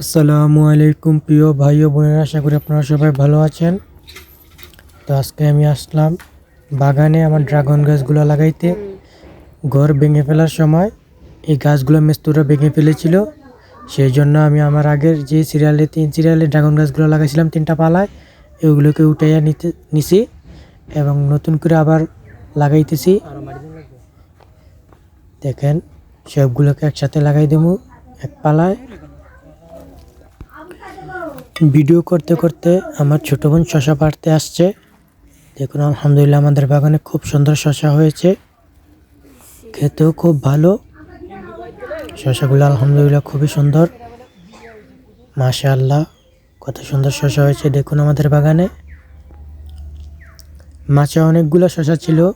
আসসালামু আলাইকুম প্রিয় ভাই ও বোনেরা, আশা করি আপনারা সবাই ভালো আছেন। তো আজকে আমি আসলাম বাগানে আমার ড্রাগন গাছগুলো লাগাইতে। ঘর ভেঙে ফেলার সময় এই গাছগুলো মেস্তুরা ভেঙে ফেলেছিল। সেই জন্য আমি আমার আগের যে সিরিয়ালে, তিন সিরিয়ালে ড্রাগন গাছগুলো লাগাইছিলাম তিনটা পালায়, এগুলোকে উঠাইয়া নিতে, নিছি এবং নতুন করে আবার লাগাইতেছি। দেখেন, সবগুলোকে একসাথে লাগাই দেবো, এক পালায়। ভিডিও করতে করতে আমার ছোট বোন শশা পাড়তে আসছে। দেখুন, আলহামদুলিল্লাহ আমাদের বাগানে খুব সুন্দর শশা হয়েছে। খেতেও খুব ভালো। শশাগুলো আলহামদুলিল্লাহ খুবই সুন্দর। মাশা আল্লাহ কত সুন্দর শশা হয়েছে। দেখুন আমাদের বাগানে। মাছে অনেকগুলো শশা ছিল।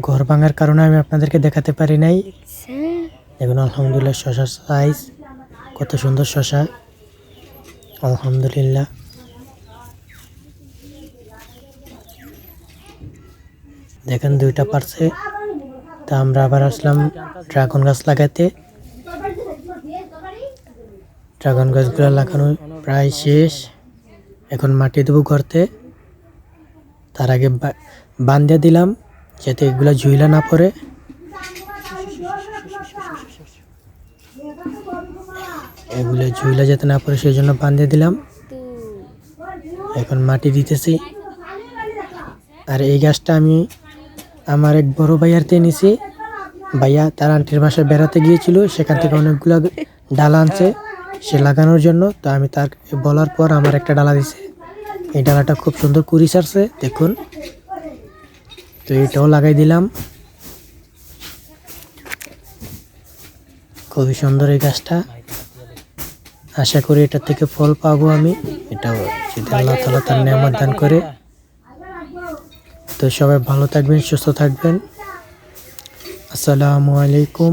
ঘর ভাঙার কারণে আমি আপনাদেরকে দেখাতে পারি নাই। দেখুন, আলহামদুলিল্লাহ শশার সাইজ কত সুন্দর শশা। আলহামদুলিল্লাহ। দেখেন দুইটা পারছে। তা আমরা আবার আসলাম ড্রাগন গাছ লাগাতে ড্রাগন গাছগুলো লাগানো প্রায় শেষ। এখন মাটি দেবো করতে তার আগে বা- বান্ধে দিলাম, যাতে এগুলো ঝুইলা না পড়ে। এগুলো ঝুইলা যাতে না পড়ে, সেই জন্য বাঁধে দিলাম। এখন মাটি দিতেছি। আর এই গাছটা আমি আমার এক বড় ভাইয়ার থেকে নিছি ভাইয়া তার আন্টির বাসায় বেড়াতে গিয়েছিল, সেখান থেকে অনেকগুলো ডালা আনছে সে লাগানোর জন্য। তো আমি তার বলার পর আমার একটা ডালা দিছে। এই ডালাটা খুব সুন্দর কুড়ি ছাড়ছে, দেখুন। তো এটাও লাগাই দিলাম। খুবই সুন্দর এই গাছটা। আশা করি এটা থেকে ফল পাবো আমি। এটাও যদি আল্লাহ তালা তার নিয়ামত দান করে। তো সবাই ভালো থাকবেন, সুস্থ থাকবেন। আসসালামু আলাইকুম।